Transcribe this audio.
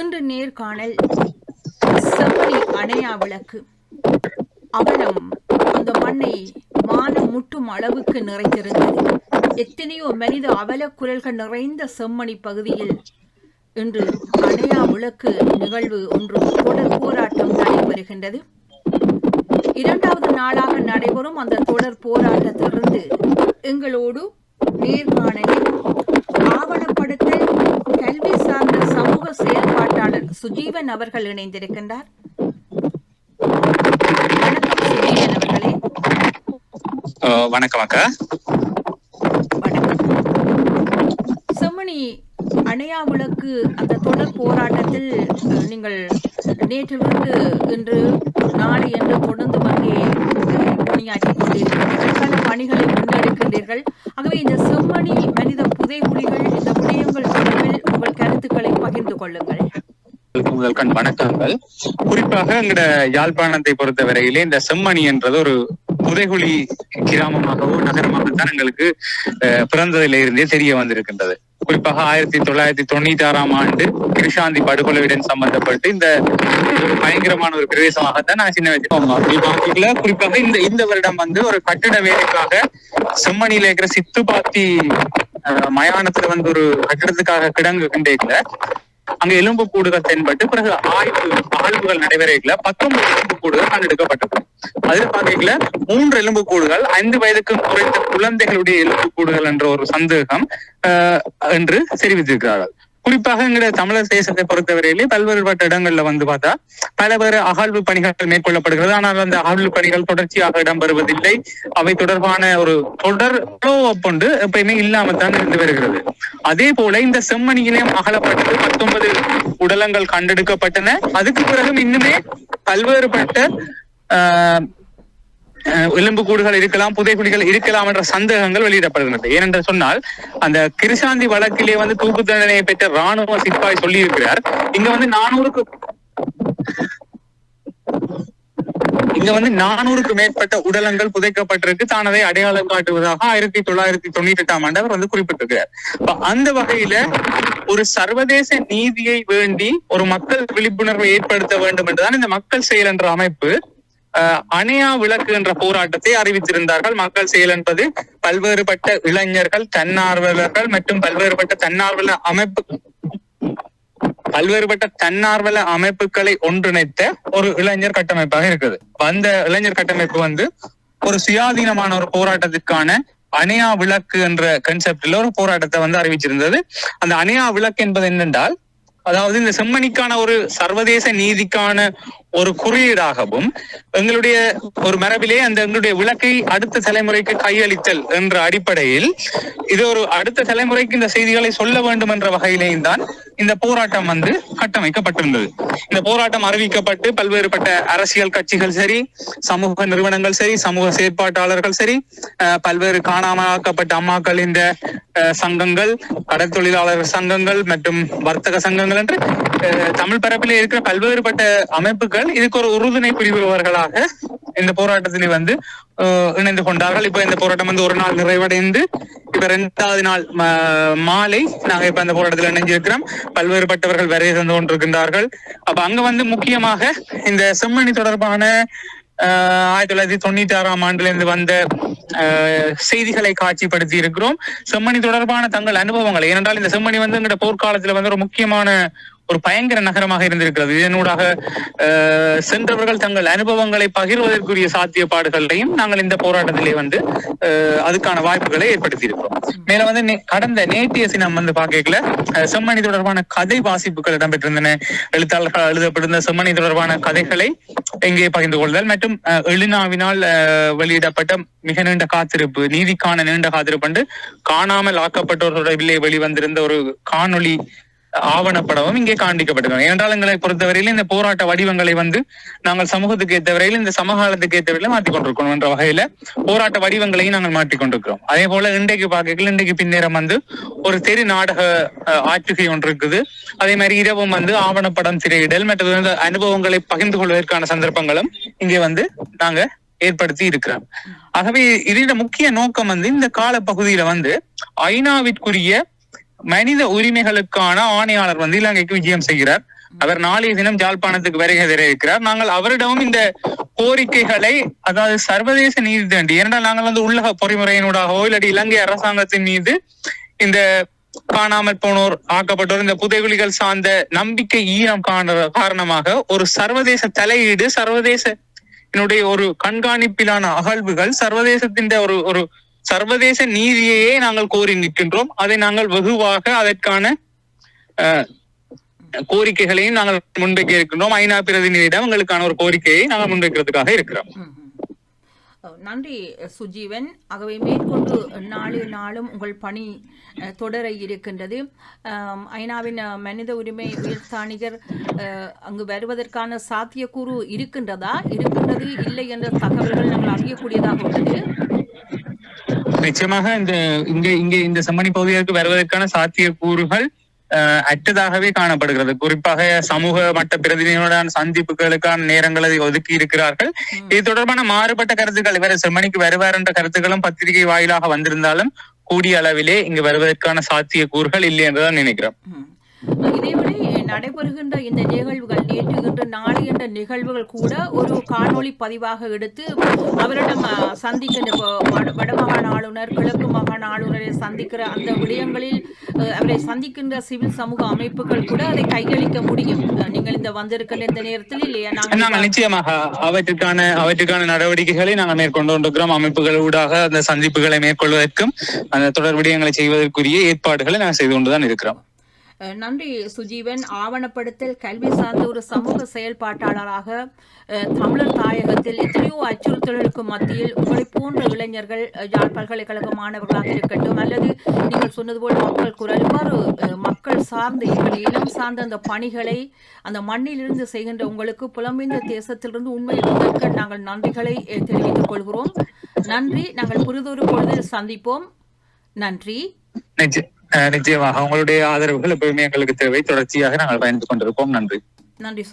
இன்று நேர்காணல் செம்மணி அணையா விளக்கு. அவலம் அந்த மண்ணை மானம் முட்டும் அளவுக்கு நிறைந்திருந்தது. எத்தனையோ மனித அவல குரல்கள் நிறைந்த செம்மணி பகுதியில் இன்று அணையா விளக்கு நிகழ்வு ஒன்று தொடர் போராட்டம் நடைபெறுகின்றது. இரண்டாவது நாளாக நடைபெறும் அந்த தொடர் போராட்டத்திலிருந்து எங்களோடு நேர்காணலில் சுஜீவன் அவர்கள் இணைந்திருக்கின்றார். வணக்கம் சுஜீவன் அவர்களே. அஹ் வணக்கம் அக்கா. செம்மணி அணையா விளக்கு அந்த தொடர் போராட்டத்தில் நீங்கள் நேற்றிலிருந்து இன்று நாளை என்று தொடர்ந்து அங்கே அஹ், பணியாற்றிக் கொண்டிருக்கிறீர்கள். பல பணிகளை முன்னெடுக்கின்றீர்கள். ஆகவே இந்த செம்மணி மனித புதைகுழிகள் இந்த விடயங்கள் தொடர்பில் உங்கள் கருத்துக்களை பகிர்ந்து கொள்ளுங்கள். முதல்கண் முதல் கண் வணக்கங்கள். குறிப்பாக எங்கட யாழ்ப்பாணத்தை பொறுத்த வரையிலே இந்த செம்மணி என்றது ஒரு புதைகுழி கிராமமாகவோ நகரமாகத்தான் எங்களுக்கு அஹ், பிறந்ததிலிருந்தே இருந்தே தெரிய வந்திருக்கின்றது. குறிப்பாக ஆயிரத்தி தொள்ளாயிரத்தி தொண்ணூத்தி ஆறாம் ஆண்டு கிருஷாந்தி படுகொலையுடன் சம்பந்தப்பட்டு இந்த ஒரு பயங்கரமான ஒரு பிரதேசமாகத்தான் நான் சின்ன வயசுல குறிப்பாக இந்த இந்த வருடம் வந்து ஒரு கட்டிட வேலைக்காக செம்மணியில இருக்கிற சித்துப்பாத்தி அஹ், மயானத்துல வந்து ஒரு கட்டிடத்துக்காக கிடங்கு கண்டேக்கல அங்க எலும்பு கூடுகள் தென்பட்டு பிறகு ஆய்வு ஆய்வுகள் நடைபெறல பத்தொன்பது எலும்பு கூடுகள் கண்டெடுக்கப்பட்டது. அதுல பாத்தீங்கன்னா மூன்று எலும்பு கூடுகள் ஐந்து வயதுக்கு குறைந்த குழந்தைகளுடைய எலும்பு கூடுகள் என்ற ஒரு சந்தேகம் ஆஹ், என்று தெரிவித்திருக்கிறார்கள். குறிப்பாக எங்களுடைய தமிழர் தேசத்தை பொறுத்தவரையிலே பல்வேறுபட்ட இடங்கள்ல வந்து பார்த்தா பல வேறு அகழ்வு பணிகள் மேற்கொள்ளப்படுகிறது. ஆனால் அந்த அகழ்வு பணிகள் தொடர்ச்சியாக இடம்பெறுவதில்லை. அவை தொடர்பான ஒரு தொடர் கொண்டு ஒன்று எப்பயுமே இல்லாமல் தான் இருந்து வருகிறது. அதே போல இந்த செம்மணியிலேயும் அகலப்பட்டது பத்தொன்பது உடலங்கள் கண்டெடுக்கப்பட்டன. அதுக்கு பிறகும் இன்னுமே பல்வேறுபட்ட ஆஹ், எலும்பு கூடுகள் இருக்கலாம் புதைக்குழிகள் இருக்கலாம் என்ற சந்தேகங்கள் வெளியிடப்படுகிறது ஏனென்று சொன்னால் அந்த கிருஷாந்தி வழக்கிலே வந்து தூக்கு தண்டனையை பெற்ற ராணுவ சிப்பாய் சொல்லி இருக்கிறார் இங்க வந்து நானூறுக்கு இங்க வந்து நானூறுக்கு மேற்பட்ட உடலங்கள் புதைக்கப்பட்டிருக்கு. தான் அதை அடையாளம் காட்டுவதாக ஆயிரத்தி தொள்ளாயிரத்தி தொண்ணூத்தி எட்டாம் ஆண்டு அவர் வந்து குறிப்பிட்டிருக்கிறார். அந்த வகையில ஒரு சர்வதேச நீதியை வேண்டி ஒரு மக்கள் விழிப்புணர்வை ஏற்படுத்த வேண்டும் என்றுதான் இந்த மக்கள் செயல் என்ற அமைப்பு அணையா விளக்கு என்ற போராட்டத்தை அறிவித்திருந்தார்கள். மக்கள் செயல் என்பது பல்வேறுபட்ட இளைஞர்கள் தன்னார்வலர்கள் மற்றும் பல்வேறுபட்ட தன்னார்வல அமைப்பு பல்வேறுபட்ட தன்னார்வல அமைப்புகளை ஒன்றிணைத்த ஒரு இளைஞர் கட்டமைப்பாக இருக்குது. அந்த இளைஞர் கட்டமைப்பு வந்து ஒரு சுயாதீனமான ஒரு போராட்டத்திற்கான அணையா விளக்கு என்ற கன்செப்ட்ல ஒரு போராட்டத்தை வந்து அறிவிச்சிருந்தது. அந்த அணையா விளக்கு என்பது என்னென்றால் அதாவது இந்த செம்மணிக்கான ஒரு சர்வதேச நீதிக்கான ஒரு குறியீடாகவும் எங்களுடைய ஒரு மரபிலே அந்த எங்களுடைய விளக்கை அடுத்த தலைமுறைக்கு கையளித்தல் என்ற அடிப்படையில் இது ஒரு அடுத்த தலைமுறைக்கு இந்த செய்திகளை சொல்ல வேண்டும் என்ற வகையிலேயும் தான் இந்த போராட்டம் வந்து கட்டமைக்கப்பட்டிருந்தது. இந்த போராட்டம் அறிவிக்கப்பட்டு பல்வேறுபட்ட அரசியல் கட்சிகள் சரி சமூக நிறுவனங்கள் சரி சமூக செயற்பாட்டாளர்கள் சரி அஹ், பல்வேறு காணாமலாக்கப்பட்ட அம்மாக்கள் இந்த அஹ், சங்கங்கள் கடல் தொழிலாளர் சங்கங்கள் மற்றும் வர்த்தக சங்கங்கள் என்று அஹ், தமிழ் பரப்பிலே இருக்கிற பல்வேறுபட்ட அமைப்புகள் இதுக்கு ஒரு உறுதுணை புரிபவர்களாக இந்த போராட்டத்தினை வந்து இணைந்து கொண்டார்கள். இப்ப இந்த போராட்டம் வந்து ஒரு நாள் நிறைவடைந்து இப்ப இரண்டாவது நாள் மாலை நாங்க இப்ப அந்த போராட்டத்தில் இணைஞ்சிருக்கிறோம். பல்வேறுபட்டவர்கள் வரைய தந்து கொண்டிருக்கின்றார்கள். அப்ப அங்க வந்து முக்கியமாக இந்த செம்மணி தொடர்பான ஆஹ், ஆயிரத்தி தொள்ளாயிரத்தி தொண்ணூத்தி ஆறாம் ஆண்டுல இருந்து வந்த ஆஹ், செய்திகளை காட்சிப்படுத்தி இருக்கிறோம். செம்மணி தொடர்பான தங்கள் அனுபவங்களை ஏனென்றால் இந்த செம்மணி வந்து எங்கட போர்க்காலத்துல வந்து ஒரு முக்கியமான ஒரு பயங்கர நகரமாக இருந்திருக்கிறது. இதனூடாக சென்றவர்கள் தங்கள் அனுபவங்களை பகிர்வதற்குரிய சாத்தியப்பாடுகளையும் நாங்கள் இந்த போராட்டத்திலே வந்து ஆஹ், அதுக்கான வாய்ப்புகளை ஏற்படுத்தி இருக்கிறோம் மேல வந்து நே- கடந்த நேற்றைய சினம் வந்து பாக்கல செம்மணி தொடர்பான கதை வாசிப்புகள் இடம்பெற்றிருந்தன. எழுத்தாளர்கள் எழுதப்பட்டிருந்த செம்மணி தொடர்பான கதைகளை இங்கே பகிர்ந்து கொள்ளுதல் மற்றும் அஹ், அஹ், வெளியிடப்பட்ட மிக நீண்ட காத்திருப்பு நீதிக்கான நீண்ட காத்திருப்பு காணாமல் ஆக்கப்பட்டோர் தொடர்பிலே வெளிவந்திருந்த ஒரு காணொளி ஆவணப்படமும் இங்கே காண்பிக்கப்பட்டிருக்கிறது. ஏனென்றால் எங்களை பொறுத்தவரையில் இந்த போராட்ட வடிவங்களை வந்து நாங்கள் சமூகத்துக்கு ஏற்றவரையில் இந்த சமகாலத்துக்கு ஏற்றவரையில மாற்றிக் கொண்டிருக்கணும் என்ற வகையில போராட்ட வடிவங்களையும் நாங்கள் மாற்றிக்கொண்டிருக்கிறோம். அதே போல இன்றைக்கு பார்க்கல இன்றைக்கு பின்னேரம் வந்து ஒரு தெரு நாடக அஹ், ஆற்றுகை ஒன்று இருக்குது. அதே மாதிரி இரவும் வந்து ஆவணப்படம் திரையிடல் மற்றது அனுபவங்களை பகிர்ந்து கொள்வதற்கான சந்தர்ப்பங்களும் இங்கே வந்து நாங்க ஏற்படுத்தி இருக்கிறோம். ஆகவே இதோட முக்கிய நோக்கம் வந்து இந்த கால பகுதியில வந்து ஐநாவிற்குரிய மனித உரிமைகளுக்கான ஆணையாளர் வந்து இலங்கைக்கு விஜயம் செய்கிறார். அவர் நாளைய தினம் ஜாழ்ப்பாணத்துக்கு வருகை தர இருக்கிறார். நாங்கள் அவரிடமும் இந்த கோரிக்கைகளை அதாவது சர்வதேச நீதி தாண்டி ஏனென்றால் நாங்கள் வந்து உள்ளக பொறிமுறையினூடாகவோ இல்லாட்டி இலங்கை அரசாங்கத்தின் மீது இந்த காணாமல் போனோர் ஆக்கப்பட்டோர் இந்த புதைகுலிகள் சார்ந்த நம்பிக்கை ஈரம் காண காரணமாக ஒரு சர்வதேச தலையீடு சர்வதேச என்னுடைய ஒரு கண்காணிப்பிலான அகழ்வுகள் சர்வதேசத்தின் ஒரு ஒரு சர்வதேச நீதியையே நாங்கள் கோரி நிற்கின்றோம். அதை நாங்கள் வெகுவாக அதற்கான அஹ், கோரிக்கைகளையும் நாங்கள் முன்வைக்க இருக்கின்றோம். ஐநா பிரதிநிதியிடம் எங்களுக்கான ஒரு கோரிக்கையை நாங்கள் முன்வைக்கிறதுக்காக இருக்கிறோம். நன்றி சுஜீவன். ஆகவே மேற்கொண்டு நாளே நாளும் உங்கள் பணி அஹ், தொடர இருக்கின்றது. ஐநாவின் மனித உரிமை உயர்த்தாணிகர் அஹ், அங்கு வருவதற்கான சாத்தியக்கூறு இருக்கின்றதா? இருக்கின்றது இல்லை என்ற தகவல்கள் நாங்கள் அறியக்கூடியதாக உள்ளது. நிச்சயமாக இந்த இங்க இங்க இந்த செம்மணி பகுதிகளுக்கு வருவதற்கான சாத்தியக்கூறுகள் அஹ், அற்றதாகவே காணப்படுகிறது. குறிப்பாக சமூக மட்ட பிரதிநிதிகளுடன் சந்திப்புகளுக்கான நேரங்களை ஒதுக்கி இருக்கிறார்கள். இது தொடர்பான மாறுபட்ட கருத்துக்கள் இவர் செம்மணிக்கு வருவார் என்ற கருத்துக்களும் பத்திரிகை வாயிலாக வந்திருந்தாலும் கூடிய அளவிலே இங்கு வருவதற்கான சாத்தியக்கூறுகள் இல்லை என்றுதான் நினைக்கிறோம் நடைபெறுகின்ற இந்த நிகழ்வுகள் நேற்று இன்று நாளை என்ற நிகழ்வுகள் கூட ஒரு காணொளி பதிவாக எடுத்து அவரிடம் சந்திக்கின்ற வடமாகாண ஆளுநர் கிழக்கு மாகாண ஆளுநரை சந்திக்கிற அந்த விடயங்களில் அவரை சந்திக்கின்ற சிவில் சமூக அமைப்புகள் கூட அதை கையளிக்க முடியும். நீங்கள் இந்த வந்திருக்கிற இந்த நேரத்தில் இல்லையா? நாங்கள் நிச்சயமாக அவற்றுக்கான அவற்றுக்கான நடவடிக்கைகளை நாங்கள் மேற்கொண்டு கொண்டிருக்கிறோம் அமைப்புகள் ஊடாக அந்த சந்திப்புகளை மேற்கொள்வதற்கும் அந்த தொடர் விடயங்களை செய்வதற்குரிய ஏற்பாடுகளை நாங்கள் செய்து கொண்டுதான் இருக்கிறோம். நன்றி சுஜீவன். ஆவணப்படுத்தல் கல்வி சார்ந்த ஒரு சமூக செயல்பாட்டாளராக தமிழர் தாயகத்தில் எத்தனையோ அச்சுறுத்தல்களுக்கு மத்தியில் உங்களை போன்ற இளைஞர்கள் யாழ் பல்கலைக்கழக மாணவர்களாக இருக்கட்டும் அல்லது நீங்கள் சொன்னது போல் மக்கள் குரல் இவ்வாறு மக்கள் சார்ந்த எங்கள் இனம் சார்ந்த அந்த பணிகளை அந்த மண்ணிலிருந்து செய்கின்ற உங்களுக்கு புலம்பெயர்ந்த தேசத்திலிருந்து உண்மையில் முதற்க நாங்கள் நன்றிகளை தெரிவித்துக் கொள்கிறோம். நன்றி. நாங்கள் புரிதொரு பொழுதில் சந்திப்போம். நன்றி. நிச்சயமாக. உங்களுடைய ஆதரவுகள் எப்பவுமே எங்களுக்கு தேவை. தொடர்ச்சியாக நாங்கள் பயணித்துக் கொண்டிருப்போம். நன்றி. நன்றி.